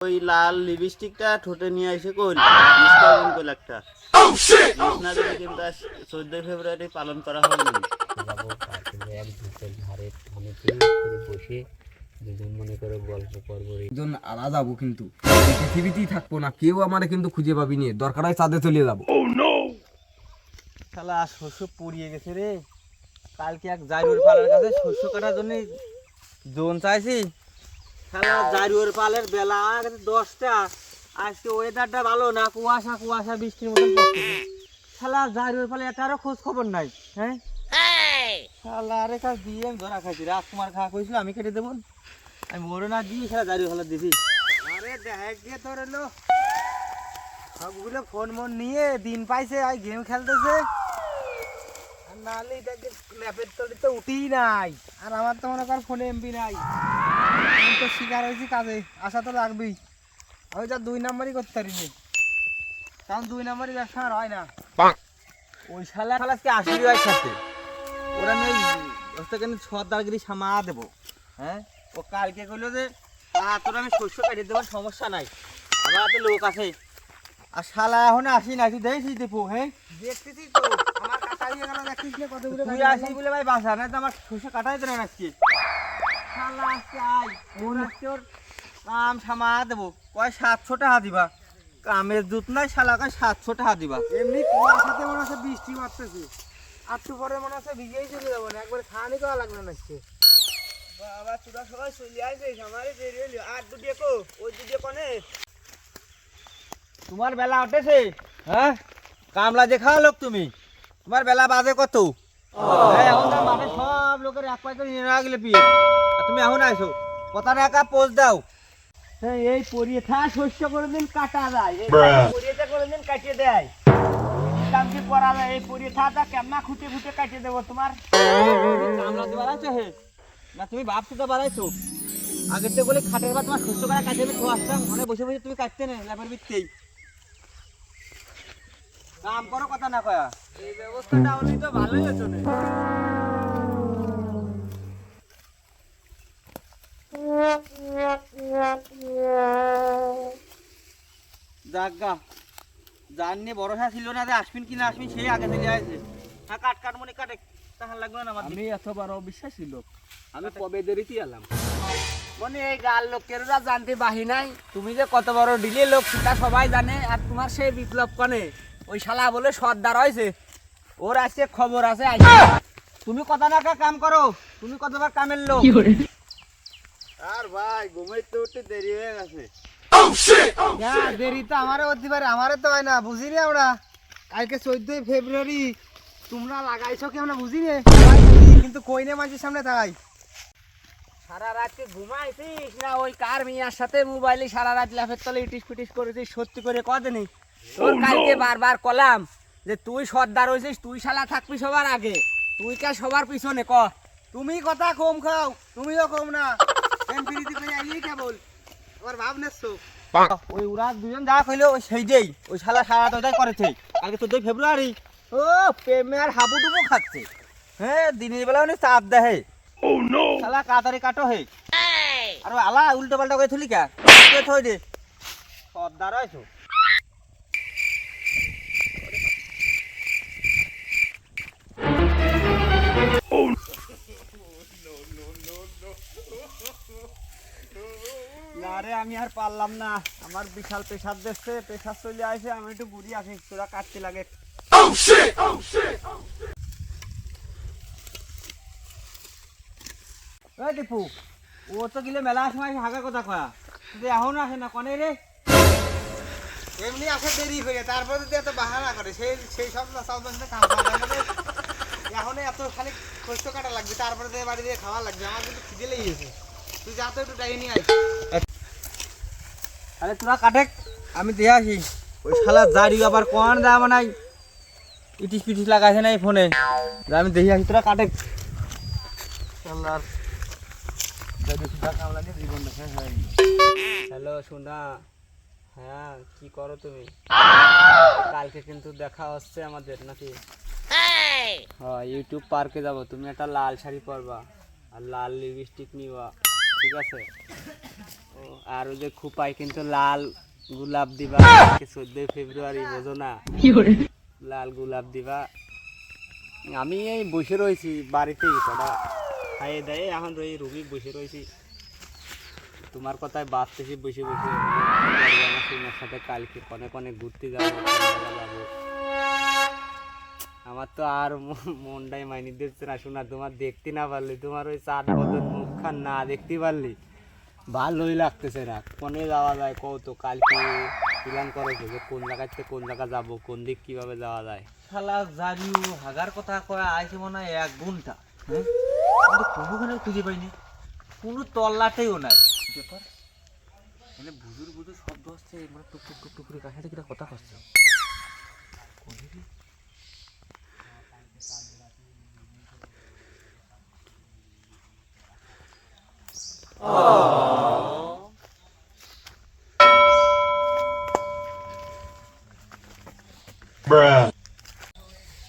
ওই লাল লিপস্টিকটা ঠোঁটে নিয়ে এসে কই মিস করবেন কই একটা মিস না দিলে কিন্তু চোদ্দই ফেব্রুয়ারি পালন করা হবে না যাব এক দুটোর ধারে ধানে করে বসে দুজন মনে করে গল্প করব দুজন আলা যাব কিন্তু। পৃথিবীতেই থাকব না কেউ আমারে কিন্তু খুঁজে পাবি নি। দরকার হয় চাঁদে চলে যাব। শালা শস্য পুড়িয়ে গেছে রে। কালকে এক জারুর পালের কাছে শস্য কাটার জন্য জোন চাইছি। শালা জারুর পালের বেলা দশটা। আজকে ওয়েদারটা ভালো না কুয়াশা কুয়াশা বৃষ্টির মতন শালা জারুর পালে এটারও খোঁজ খবর নাই হ্যাঁ? শালা আরে কাজ দিয়ে আমি ধরা খাইছি রাজকুমার খাওয়া কইছিল আমি কেটে দেবো। আমি ওরে না দিয়ে শালা জারুর পালে দিবি আরে দেখ গিয়ে তোর এলো সবগুলো ফোন মন নিয়ে দিন পাইছে আর গেম খেলতেছে। আর নাহলে এটাকে ল্যাপের তো উঠেই নাই। আর আমার তো মনে কর ফোনে এমবি নাই। তো শিকার হয়েছি কাজে আশা তো লাগবেই আমি যা দুই নাম্বারই করতে পারিনি। কারণ দুই নাম্বারই ব্যবসা আর হয় না। ওই শালা শালাকে আসবি হয় সাথে। ওরা নেই ওটা সর্দারগিরি সামা দেবো। হ্যাঁ? ও কালকে কইলো যে তোর আমি শস্য কাটিয়ে দেবো সমস্যা নাই। আমার হাতে লোক আছে। আর শালা এখন আসি না তুই দেখছিস দীপু হ্যাঁ? দেখতেছি তো আমার কাটা হয়ে গেল দেখছিস না কতগুলো তুই আসি বলে ভাই বাসা না তো আমার শস্য কাটাই দেবে না আজকে। কাম সামা দেবো কয় সাতশো টাকা দিবা কামের নাই শালা কয় সাতশো টাকা দিবা এমনি সাথে মনে হচ্ছে বৃষ্টি মারতেছে পরে মনে হচ্ছে ভিজেই চলে যাব না করা লাগল না বাবা সবাই চলে আর দুটি কো ওই দুটি কনে তোমার বেলা উঠেছে হ্যাঁ? কামলা দেখা লোক তুমি। তোমার বেলা বাজে কত? সব লোকের এক পাই নিয়ে গেলে পিয়ে তুমি এখন আইছো। কথা একা পোজ দাও। হ্যাঁ এই পরিয়েথা শস্য করে দিন কাটা যায় এই করে দিন কাটিয়ে দেয়। কাম কি যায় এই পরিয়েথাটা কেমনা খুঁটে খুঁটে কাটিয়ে দেবো তোমার? কামলা হে। না তুমি ভাবছ তো বাড়াইছো। আগের তো বলে খাটের বা তোমার শস্য করা কাটিয়ে তো আসতাম ঘরে বসে বসে তুমি কাটতে না ল্যাপের ভিত্তেই। কাম করো কথা না কয়া। এই ব্যবস্থাটা হলেই তো ভালোই হতো না। জাননি ভরসা ছিল না যে আসবেন কি না আসবেন সেই আগে চলে আসছে হ্যাঁ কাট কাট মনে কাটে তাহার লাগবে না আমার আমি এত বড় অবিশ্বাসী লোক। আমি কবে দেরিতে এলাম? মনে এই গাল লোকেরা জানতে বাহি নাই। তুমি যে কত বড় ডিলে লোক সেটা সবাই জানে আর তোমার সেই বিপ্লব কনে। ওই শালা বলে সর্দার হয়েছে। ওর আজকে খবর আছে তুমি কত টাকা কাম করো তুমি কতবার কামের লোক। আর ভাই ঘুমাইতে উঠতে দেরি হয়ে গেছে। হ্যাঁ দেরি তো আমারও হতে পারে আমারও তো হয় না বুঝিনি আমরা? কালকে চোদ্দই ফেব্রুয়ারি তোমরা লাগাইছো কি আমরা বুঝিনি? কিন্তু কইনে মাঝির সামনে তাই সারা রাতে ঘুমাইছিস না ওই কার মিয়ার সাথে মোবাইলে সারা রাত ল্যাপের তলে ইটিস পিটিস করেছিস সত্যি করে কদিনই? তোর কালকে বারবার কলাম যে তুই সর্দার হয়েছিস তুই শালা থাকবি সবার আগে। তুই কে সবার পিছনে ক? তুমি কথা কম খাও তুমিও কম না। এম পিরিতি করে আইলেই কেবল আবার ভাব নেছো? ওই ওরা দুজন যা কইলো ওই সেই যেই ওই শালা সারা দশটাই করেছে। কালকে চোদ্দই ফেব্রুয়ারি। ও প্রেমে আর হাবুডুবু খাচ্ছে। হ্যাঁ দিনের বেলা উনি চাপ দেহে। শালা কাতারি কাটো হে। আর আলা উল্টো পাল্টা করে থুলি কে? থই দে? সর্দার হয়েছো? না আমি আর পারলাম না। আমার বিশাল প্রেশার দেখছে প্রেশার চলে আসে, আমি একটু আসি তোরা কাটতে লাগে। ওই দীপু ও তো গেলে মেলা সময় হাগা কথা কয়া। কিন্তু এখন আসে না, কনে রে? এমনি আসে দেরি তারপর এত করে, সেই সেই সব এখন এত খালি কষ্ট কাটা লাগবে তারপরে বাড়ি দিয়ে খাওয়া লাগবে আমার কিন্তু খিদে লেগেছে। তুই যা তো একটু ডাই নিয়ে আয়। আরে তোরা কাটে আমি দিয়ে আসি। ওই শালা জারি আবার কোন দাম নাই? ইটিস পিটিস লাগাইছে না এই ফোনে। আমি দেখি আসি তোরা কাটে শালার হ্যালো সোনা। হ্যাঁ কি করো তুমি? কালকে কিন্তু দেখা হচ্ছে আমাদের নাকি? ইউটিউব পার্কে যাব। তুমি একটা লাল শাড়ি পরবা আর লাল লিপস্টিক নিবা, ঠিক আছে? আর ওই যে খুপাই কিন্তু লাল গোলাপ দিবা চোদ্দই ফেব্রুয়ারি, বোঝো না? লাল গোলাপ দিবা। আমি এই বসে রয়েছি বাড়িতেই কটা খাইয়ে দেয়। এখন রই রুগী বসে রয়েছি। তোমার কথায় বাঁচতেছি, বসে বসে। তোমার সাথে কালকে কনে কনে ঘুরতে যাব যাব। আমার তো আর মনটাই মাইনি দিচ্ছে না। শোনা, তোমার দেখতে না পারলি, তোমার ওই চার বদল মুখখান না দেখতে পারলি ভালোই লাগতেছে না। কোনে যাওয়া যায় কত কালকে প্ল্যান করেছে যে কোন জায়গায় থেকে কোন জায়গা যাব, কোন দিক কীভাবে যাওয়া যায়। শালা জারিও হাগার কথা কয়ে, আইছে মনে হয় এক ঘণ্টা। হ্যাঁ? কিন্তু কোনোখানে খুঁজে পাইনি। কোনো তল্লাটেও নাই। ব্যাপার? মানে বুজুর বুজুর শব্দ হচ্ছে মানে টুক টুক টুক টুক কাছে কিনা কথা হচ্ছে। কোনে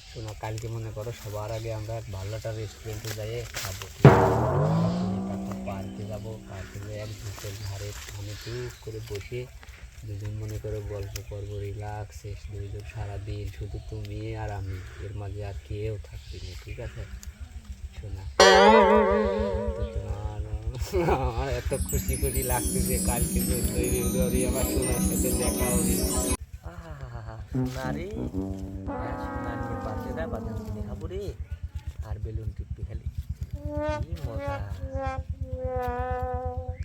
শোনো, কালকে মনে করো সবার আগে আমরা ভালো একটা রেস্টুরেন্টে যাই খাব। পার্কে যাব, পার্কে এক ঝুঁকের ধারে মানে চুপ করে বসে দুজন মনে করে গল্প করব রিল্যাক্স দুজন সারাদিন শুধু তুমি আর আমি, এর মাঝে আর কেউ থাকবি না, ঠিক আছে? শোনা তোমার আমার এত খুশি খুশি লাগতেছে কালকে চোদ্দই ফেব্রুয়ারি আমার সোনার সাথে দেখা হবে। সোনা হ্যাঁ, সোনা নিয়ে পাশে বাদাম কিনে খাব রে। আর বেলুন টিপি খালি। কি মজা।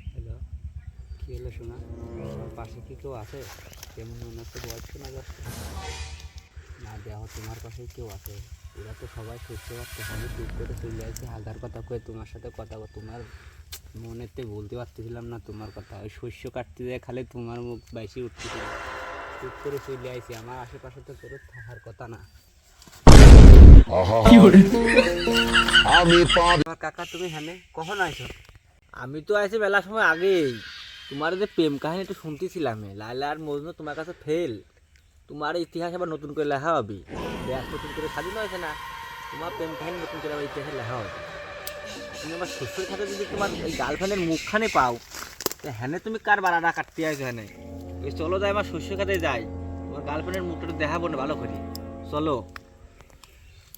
হ্যালো কি হলো শোনা পাশে কি কেউ আছে? কেমন মনে হচ্ছে বয়স শোনা যাচ্ছে? না দেহ তোমার পাশে কেউ আছে। ওরা তো সবাই সুস্থ পারছে সবাই চুপ করে চলে আসছে হাজার কথা কয়ে তোমার সাথে কথা তোমার মনেতে বলতে পারতেছিলাম না তোমার কথা। ওই শস্য কাটতে যায় খালি তোমার মুখ বাইসে উঠতেছিল চুপ করে চলে আইছি। আমার আশেপাশে তো কেউ থাকার কথা না। আমি তোমার কাকা তুমি হ্যাঁ কখন আইছো? আমি তো আইছি মেলা সময় আগেই। তোমার যে প্রেম কাহিনী একটু শুনতেছিলাম লাইলা আর মজনু তোমার কাছে ফেল তোমার ইতিহাস আবার নতুন করে লেখা হবে। নতুন করে স্বাধীন হয়েছে না। তোমার প্রেম কাহিনী নতুন করে আবার ইতিহাসে লেখা হবে। তুমি আমার শ্বশুর খাতে যদি তোমার এই গার্লফ্রেন্ডের মুখখানে পাও তো হ্যাঁ তুমি কার বাড়াটা কাটতে আইছো হ্যাঁ ওই চলো যাই আমার শ্বশুর খাতে যাই। তোমার গার্লফ্রেন্ডের মুখটা দেখাবো না ভালো করে। চলো।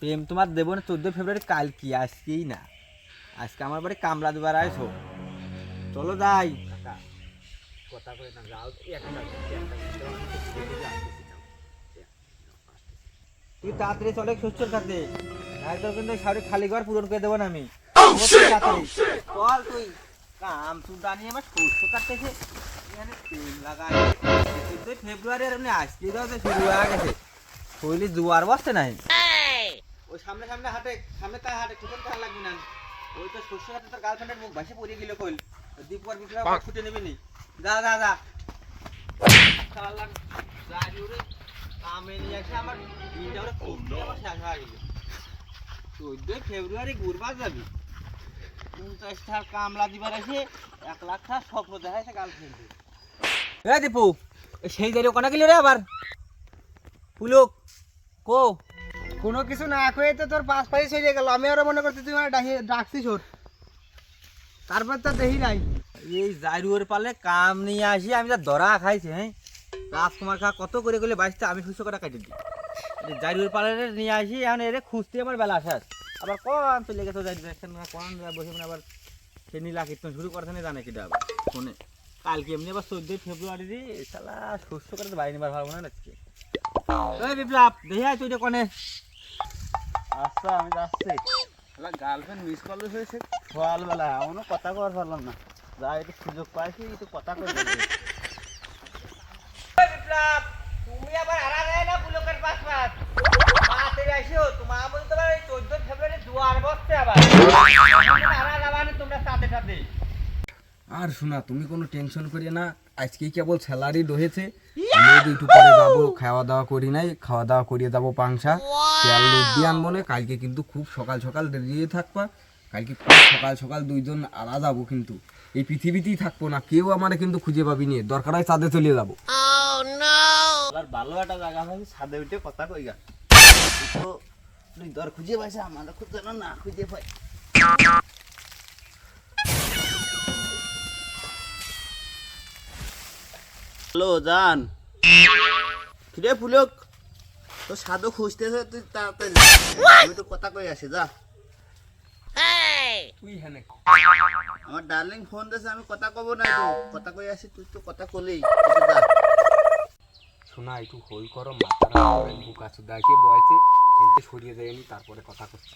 প্রেম তোমার দেবো না চোদ্দোই ফেব্রুয়ারি কাল কি? আজকেই না। আজকে আমার বাড়ি কামলা দুবার আইসো। চলো যাই। কথা না যাও তুই তাড়াতাড়ি চলে শ্বশুর খাতে একদম কিন্তু শাড়ি খালি ঘর পূরণ করে দেবো না আমি। চল তুই কাম চুলটা নিয়ে আমার শস্য কাটতেছে। এখানে তেল লাগাই। চোদ্দই ফেব্রুয়ারি আর এমনি আজকে দাও শুরু হয়ে গেছে। শৈলি জোয়ার বসছে নাই ওই সামনে সামনে হাটে সামনে তার হাটে ঠুকন তার লাগবে না। ওই তো শস্য কাটে তোর গার্লফ্রেন্ডের মুখ ভাসে পড়িয়ে গেল কইল। দীপুয়ার বিক্রয় ছুটে নেবি নি। যা যা যা। গেল। চোদ্দোই ফেব্রুয়ারি ঘুরবার যাবি। পঞ্চাশ টাকার কামলা দিবার এসে এক লাখ টাকা স্বপ্ন দেখাইছে গার্লফ্রেন্ডে এ দীপু সেই জায়গায় ওখানে গেলি রে আবার? পুলক কো। কোনো কিছু না কয়ে তো তোর পাঁচ পাই ছেড়ে গেল। আমি আরও মনে করছি তুই আমার ডাকি- ডাকছিস ওর। তারপর তো দেখি নাই। এই পালে কাম নিয়ে আসি আমি যা ধরা খাইছি হ্যাঁ? রাজকুমার খা কত করে গেলে বাইশটা আমি খুশি করে কাটি দিই। এই জাইরুয়ের পালে নিয়ে আসি এখন এরে খুঁজতে আমার বেলা শেষ। আবার কম চলে গেছে যাই দেখছেন না কোন বসে আবার সে নীলা কীর্তন শুরু করছে না জানে কিটা আবার ফোনে। কালকে এমনি আবার চোদ্দই ফেব্রুয়ারি শালা সুস্থ করে বাড়ি নিবার ভাবো না আজকে ওই বিপ্লব দেখি আয় তুই কোনে আচ্ছা আমি যাচ্ছি। গার্লফ্রেন্ড মিস করলে হয়েছে। সকালবেলা এমনও কথা কবার পারলাম না। যা একটু সুযোগ পাইছি একটু কথা কই বিপ্লব তুমি আবার হারা যায় না পুলকের পাশ পাশ মাতে আইসো তোমার বলতে তোমার এই চোদ্দ ফেব্রুয়ারি দুয়ার বসছে আবার হারা যাবা না তোমরা সাথে সাথে আর শোনা তুমি কোনো টেনশন করি না। আজকে কেবল স্যালারি রয়েছে। আমি যদি একটু পরে যাব খাওয়া দাওয়া করি নাই খাওয়া দাওয়া করিয়ে যাব পাংশা। তেল লুদ্দি আনব না কালকে কিন্তু খুব সকাল সকাল দিয়ে থাকবা। কালকে খুব সকাল সকাল দুইজন আড়া যাব কিন্তু। এই পৃথিবীতেই থাকব না কেউ আমার কিন্তু খুঁজে পাবি নিয়ে দরকার হয় চাঁদে চলে যাব। আর ভালো একটা জায়গা হয় ছাদে উঠে কথা কই গা। তো তুই দর খুঁজে পাইছে আমার খুঁজে না না খুঁজে পাই। হ্যালো জান। কিরে ফুলক। তো সাধু খুঁজতেছে তুই তাড়াতাড়ি। আমি তো কথা কই আসি যা। তুই আমার ডার্লিং ফোন দিয়েছে আমি কথা কব না তো কথা কই আসি তুই তো কথা কলেই। যা শোনা একটু হোল করো মাথাটা বুক আছে। দেখে বয়সে খেলতে সরিয়ে দেয় আমি তারপরে কথা করছি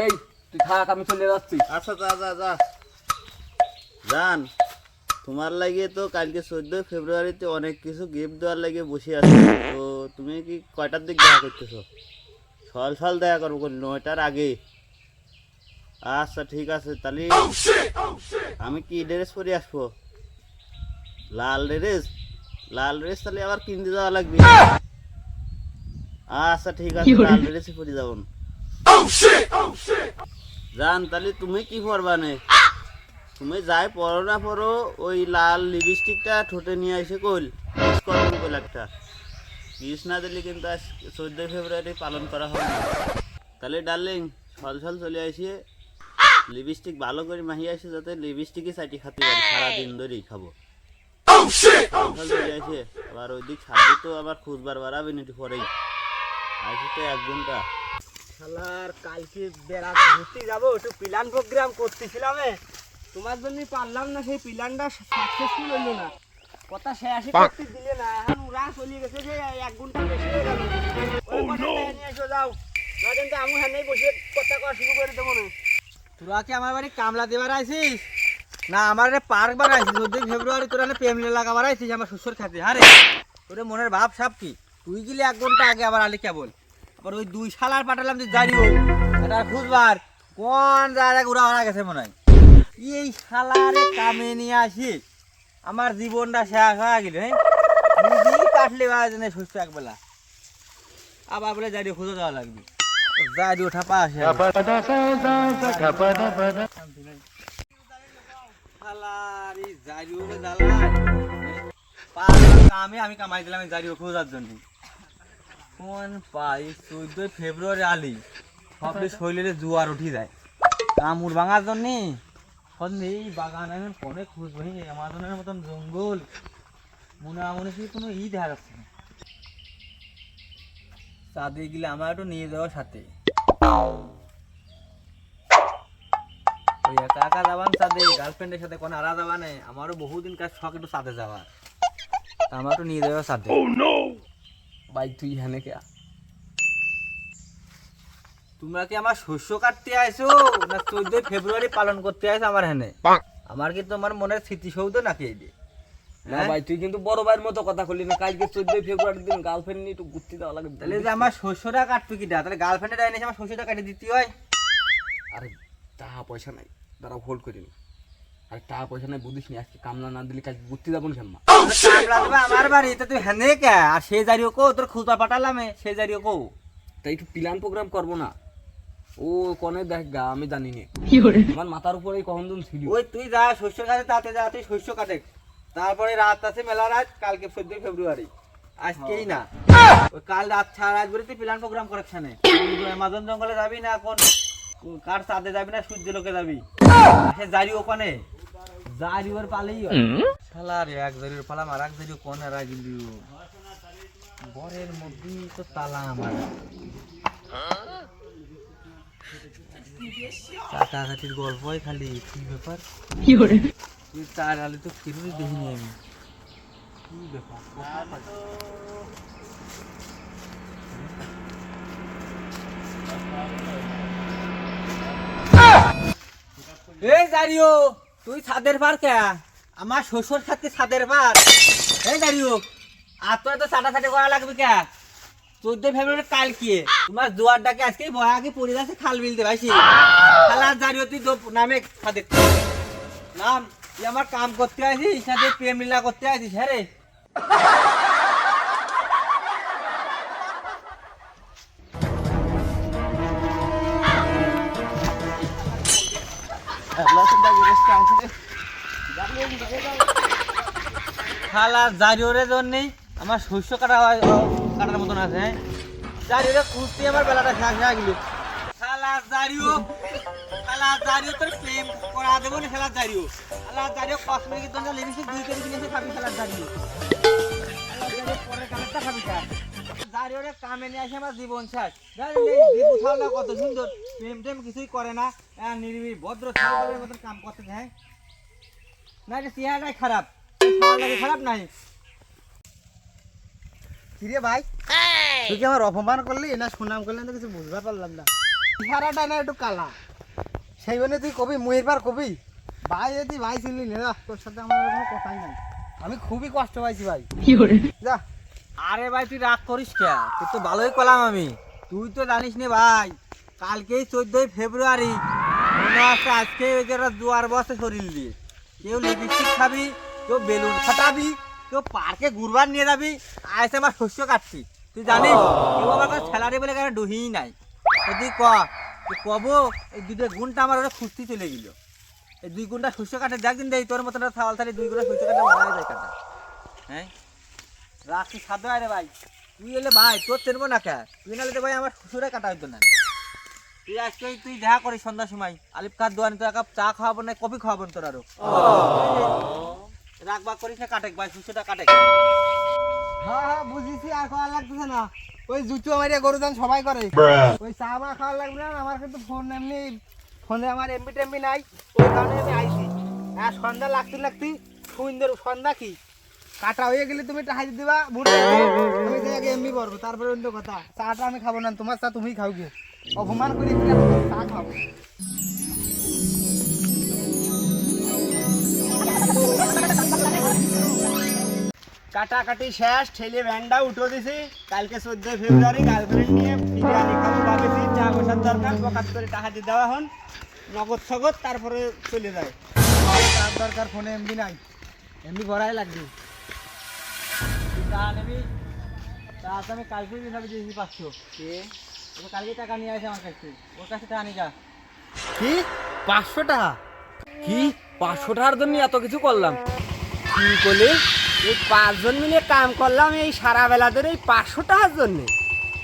এই তুই থাক আমি চলে যাচ্ছি। আচ্ছা যা যা যা। জান। তোমার লাগে তো কালকে চোদ্দই ফেব্রুয়ারিতে অনেক কিছু গিফট দেওয়ার লাগে বসে আছি। তো তুমি কি কয়টার দিক দেখা করতেছো? সকাল সকাল দেখা করব নয়টার আগে। আচ্ছা ঠিক আছে তাহলে আমি কি ড্রেস পরে আসব? লাল ড্রেস লাল ড্রেস তাহলে আবার কিনতে যাওয়া লাগবে। আচ্ছা ঠিক আছে লাল ড্রেসে পরে যাব। জান তাহলে তুমি কি করবা নে? তুমি যাই পড়ো না পড়ো ওই লাল লিপস্টিকটা ঠোঁটে নিয়ে এসে কইল করবেন কইল একটা। কিস না দিলে কিন্তু আজ চোদ্দোই ফেব্রুয়ারি পালন করা হবে তাহলে ডার্লিং সল সল চলে আসিয়ে লিপস্টিক ভালো করে মাহিয়ে আসে যাতে লিপস্টিকই চাটি খাতে পারি সারাদিন ধরেই খাব। সল সল চলে আসে আবার ওই দিক সাথে তো আবার খুঁজবার বাড়াবে একটু পরেই। আসি তো এক ঘণ্টা। শালার কালকে বেড়া ঘুরতে যাব একটু প্ল্যান প্রোগ্রাম করতেছিলাম। তোমার জন্যই পারলাম না সেই প্ল্যানটা সাকসেসফুল হইল না। কথা সে আসি করতে দিলে না এখন উড়া চলে গেছে যে এক ঘণ্টা বেশি হয়ে গেল। ওই কথাটা নিয়ে এসো যাও। না কিন্তু আমি হ্যাঁ বসে কথা করা শুরু করে দেবো না। তোরা কি আমার বাড়ি কামলা দেবার আইছিস না আমার পার্ক বার আইছিস চোদ্দই ফেব্রুয়ারি তোরা লাগাবার আইছিস আমার শ্বশুর খাতে। আরে তোরে মনের ভাব সাপ কি? তুই গেলে এক ঘণ্টা আগে আবার আলি কেবল। আবার ওই দুই সালার পাঠালাম যে জারিও এটা খুঁজবার। কোন জায়গায় ঘুরা মারা গেছে মনে হয়? এই শালারে কামে নিয়ে আসি। আমার জীবনটা শেষ হয়ে গেল হ্যাঁ? কাটলে বাজনে সুস্থ একবেলা আবার বলে জারি খুঁজে দেওয়া লাগবে। আমি কামাই দিলাম খোঁজার জন্য। কোন পাই? চোদ্দই ফেব্রুয়ারি আলি। সবটি শৈলের জোয়ার উঠি যায়। কামড় ভাঙার জন্য? এই বাগান এখন কনে খুঁজবো হি আমাজনের মতন জঙ্গল। মনে মনে কি কোনো ই দেখা যাচ্ছে না। চাঁদে গেলে আমার একটু নিয়ে যাওয়ার সাথে। ওই একা একা যাবান চাঁদে গার্লফ্রেন্ডের সাথে কোনো আরা যাবা নেই। আমারও বহুদিন কাজ শখ একটু চাঁদে যাওয়ার। আমার একটু নিয়ে যাওয়ার সাথে বাইক তুই হ্যাঁ কে? তোমরা কি আমার শস্য কাটতে আইছো? না চোদ্দই ফেব্রুয়ারি পালন করতে আইছো আমার হেনে? আমার কি তোমার মনের স্মৃতিসৌধ নাকি এই না হ্যাঁ? ভাই তুই কিন্তু বড় ভাইয়ের মতো কথা করলি না। কালকে চোদ্দই ফেব্রুয়ারির দিন গার্লফ্রেন্ড নিয়ে একটু ঘুরতে দেওয়া লাগে। তাহলে যে আমার শস্যটা কাটবে কিটা তাহলে গার্লফ্রেন্ডের আইনে আমার শস্যটা কাটি দিতে হয় আরে টাকা পয়সা নাই। দাঁড়া হোল্ড করিনি। আরে টাকা পয়সা নাই বুঝিস নি আজকে কামলা না দিলে কালকে ঘুরতে যাব না কামলা দেবে আমার বাড়ি তা তুই হেনে কে? আর সে জারিও কো তোর খুঁজা পাঠালাম সে জারিও কো তাই একটু প্ল্যান প্রোগ্রাম করব না। ও কনে দেখ গা আমি জানি নি আমার মাথার উপরেই কখন দিন ছিল। ওই তুই যা শস্য কাটে তাতে যা তুই শস্য কাটে। তারপরে রাত আছে মেলা রাত কালকে চোদ্দই ফেব্রুয়ারি। আজকেই না। ওই কাল রাত ছাড়া রাত তুই প্ল্যান প্রোগ্রাম করেকশনে অ্যামাজন জঙ্গলে যাবি না কোন কার চাঁদে যাবি না সূর্য লোকে যাবি? সে জারি ওখানে জারি ওর পালেই হয়। শালা রে এক জারির পালাম আর এক জারি কোন আর গিলু বরের মধ্যেই তো তালা আমার। চাটাঘাটির গল্পই খালি কি ব্যাপার? তুই তার আলে তো ফিরুই দেখিনি আমি? কি ব্যাপার? এই তুই ছাদের পার কে? আমার শ্বশুর সাথে ছাদের পার এই জারিও আর তো এত ছাটা ছাটি করা লাগবে কে? চোদ্দ ফেব্রুয়ারি কাল কি তোমার জোয়ার ডাকে আজকে আগে পড়ে যাচ্ছে খাল বিলতে ভাইছি খালা জারিও তুই নামে ছাদের নাম, তুই আমার কাম করতে আছিস সাথে প্রেম লীলা করতে আছিস হ্যাঁ রে? খালা জারিওরের জন্যই আমার শস্য কাটা হয়- কাটার মতন আছে। হ্যাঁ খুঁজতে আমার বেলাটা শেষ হয়ে গেল। তোর প্রেম করা দেবো না কসমেটিক দোকানে দুই কেজি কিনেছে, খাবি কিছুই করে না। মতন কাম করতে হ্যাঁ? না খারাপ? খারাপ নাই কিরে ভাই? তুই কি আমার অপমান করলি? না সুনাম করলি? তো কিছু বুঝতে পারলাম না। চেহারাটা না একটু কালা। সেই জন্য তুই কবি মুয়ের পার কবি। ভাই যদি ভাই চিনলি না তোর সাথে আমার কোনো কথাই নাই। আমি খুবই কষ্ট পাইছি ভাই। যা। আরে ভাই তুই রাগ করিস কে? তুই তো ভালোই কলাম আমি। তুই তো জানিস নে ভাই কালকেই চোদ্দই ফেব্রুয়ারি। মনে আছে আজকে ওই যে একটা জোয়ার বসে শরীর দিয়ে। কেউ লিপস্টিক খাবি কেউ বেলুন ফাটাবি। কেউ পার্কে ঘুরবার নিয়ে যাবি, আইসে আমার শস্য কাটছি। তুই জানিস, কেউ আমার কাছে স্যালারি বলে কেন ডুহিই নাই? তো তুই ক কব, এই দুটো গুণটা আমার ওটা খুঁজতে চলে গেল। এই দুই গুণটা শস্য কাটে দেখদিন দেই তোর মতন থাওয়াল থালি দুই গুণটা শস্য কাটে মারা যায় কাটা হ্যাঁ? রাখি সাধ্য আরে ভাই। তুই এলে ভাই, তোর চেনবো না কে? তুই নাহলে তো ভাই আমার শ্বশুরে কাটা হইতো না। তুই আজকে তুই দেখা করিস সন্ধ্যার সময়, আলিফ কার দোয়ানি তো এক কাপ চা খাওয়াবো না, কফি খাওয়াবো না তোর আরও। হ্যাঁ হ্যাঁ আর সন্ধ্যা সুন্দর কি? কাটা হয়ে গেলে তুমি দিবা তারপরে অন্য কথা। চাটা আমি খাব না, তোমার চা তুমি খাও গিয়ে। অপমান করে চা খাব কাটাকাটি শেষ ঠেলে ভ্যানটা উঠো দিছি। কালকে চোদ্দই ফেব্রুয়ারি গার্লফ্রেন্ড নিয়ে বিরিয়ানি খাব ভাবেছি চা বসার দরকার বকাত করে টাকা দিয়ে দেওয়া হন নগদ সগদ তারপরে চলে যায়। তার দরকার ফোনে এমবি নাই এমবি ভরাই লাগবে। চা নেবি তো আমি কালকে হিসাবে দিয়েছি পাঁচশো কে? কালকে টাকা নিয়ে আসে আমার কাছে। ওর কাছে টাকা নিয়ে যা। কি? পাঁচশো টাকা? কি? পাঁচশো টাকার জন্য এত কিছু করলাম। কি করলি? এই পাঁচজন মিলে কাম করলাম এই সারা বেলা ধরে এই পাঁচশো টাকার জন্য।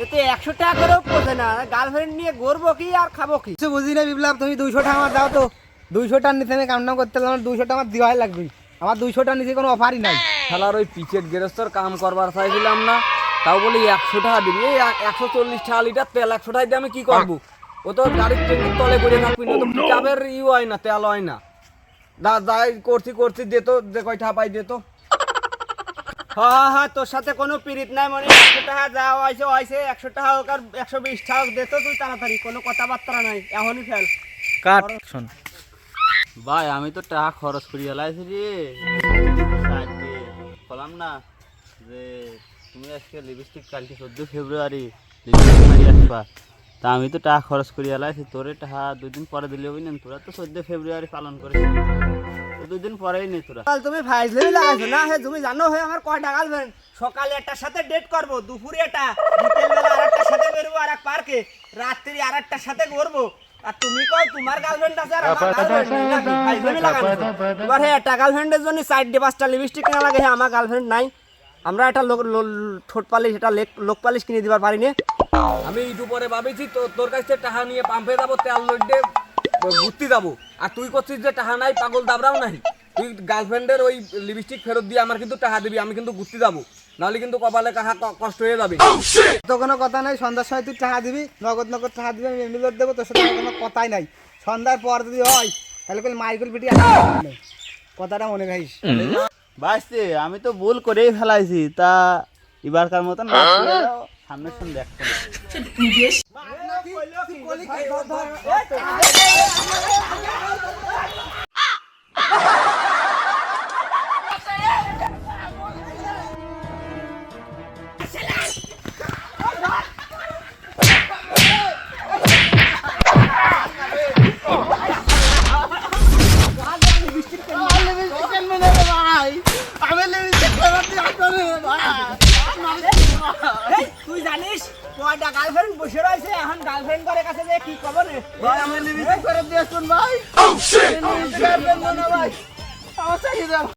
এতে একশো টাকা করেও পোষে না। গার্লফ্রেন্ড নিয়ে ঘুরবো কি আর খাব কি? কিছু বুঝি না বিপ্লব তুমি দুইশো টাকা আমার দাও তো। দুইশো টাকার নিচে আমি কাম টাম করতে পারলাম দুইশো টাকা আমার দেওয়াই লাগবে। আমার দুইশো টাকার নিচে কোনো অফারই নাই। খেলার ওই পিচের গেরস্তর কাম করবার চাইছিলাম না। তাও বলি একশো টাকা দিবি। এই একশো চল্লিশ টাকা লিটার তেল একশো টাকা দিয়ে আমি কি করব? ও তো গাড়ির ট্রেনের তলে পড়ে থাকবি না তো পিকআপের ই হয় না তেল হয় না। দা যাই করছি করছি যেত যে কয়টা পাই যেত হ্যাঁ হ্যাঁ তোর সাথে কোনো পিরিত নাই মানে একশো টাকা যা হয়েছে হয়েছে একশো টাকা হোক আর একশো বিশ টাকা হোক দে তো তুই তাড়াতাড়ি কোনো কথাবার্তা নাই এখনই ফেল। কাট শোন। ভাই আমি তো টাকা খরচ করিয়া লাইছি রে। বললাম না যে তুমি আজকে লিপস্টিক কালকে চোদ্দ ফেব্রুয়ারি লিপস্টিক মারি আসবা। তা আমি তো টাকা খরচ করিয়া লাইছি তোরে টাকা দুই দিন পরে দিলে হবি না তোরা তো চোদ্দ ফেব্রুয়ারি পালন করিস। তো দুই দিন পরেই নে তোরা। কাল তুমি লাগাইছো না? হে তুমি জানো হে আমার কয়টা গার্লফ্রেন্ড সকালে একটার সাথে ডেট করব দুপুরে এটা বিকেল বেলা আরেকটার সাথে বেরবো আর এক পার্কে রাত্রি আরেকটার সাথে ঘুরবো। আর তুমি কও তোমার গার্লফ্রেন্ড আছে আর আমার গার্লফ্রেন্ড নাকি? হে একটা গার্লফ্রেন্ডের জন্য চারটে পাঁচটা লিপস্টিক কেনা লাগে হে আমার গার্লফ্রেন্ড নাই। আমরা একটা লোক ঠোঁট পালিশ এটা লোক পালিশ কিনে দিবার পারি না আমি একটু পরে ভাবিছি তো তোর কাছ থেকে টাকা নিয়ে পাম্পে যাব তেল লইডে ঘুরতে যাব। আর তুই করছিস যে টাহা নাই পাগল দাবরাও নাই। তুই গার্লফ্রেন্ডের ওই লিপস্টিক ফেরত দিয়ে আমার কিন্তু টাকা দিবি আমি কিন্তু ঘুরতে যাব। নাহলে কিন্তু কপালে কাহা কষ্ট হয়ে যাবে। তো কোনো কথা নাই সন্ধ্যার সময় তুই টাকা দিবি নগদ নগদ টাকা দিবি আমি এমনি দেবো তোর সাথে কোনো কথাই নাই। সন্ধ্যার পর যদি হয় তাহলে কোনো মাইকেল পিটি কথাটা মনে রাখিস। বাসতে আমি তো ভুল করেই ফেলাইছি তা এবারকার মতন মাফ করে দাও। সামনের সঙ্গে